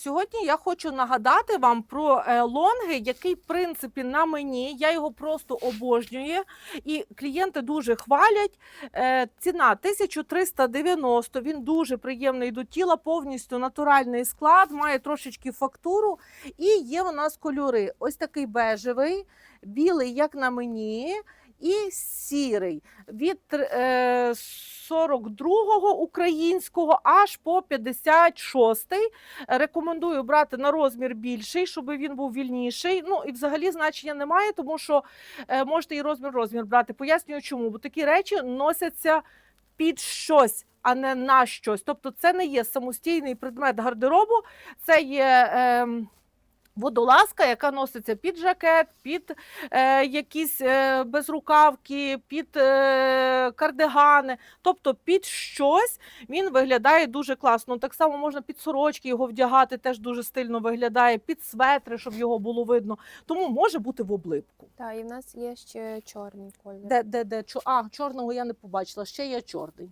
Сьогодні я хочу нагадати вам про е, лонги, який в принципі на мені. Я його просто обожнюю, і клієнти дуже хвалять. Е, Ціна 1390, Він дуже приємний до тіла, повністю натуральний склад, має трошечки фактуру. І є у нас кольори. Ось такий бежевий, білий, як на мені, і сірий. Від е, 42-го українського аж по 56-й. Рекомендую брати на розмір більший, щоб він був вільніший. Ну і взагалі значення немає, тому що е, можете і розмір розмір брати. Пояснюю, чому, бо такі речі носяться під щось. А не на щось. Тобто, це не є самостійний предмет гардеробу, це є ем, водолазка, яка носиться під жакет, під е, якісь е, безрукавки, під е, кардигани. Тобто під щось він виглядає дуже класно. Так само можна під сорочки його вдягати, теж дуже стильно виглядає, під светри, щоб його було видно. Тому може бути в облипку. Так, і в нас є ще чорний колір. Де, де, де, чо- а, чорного я не побачила, ще є чорний.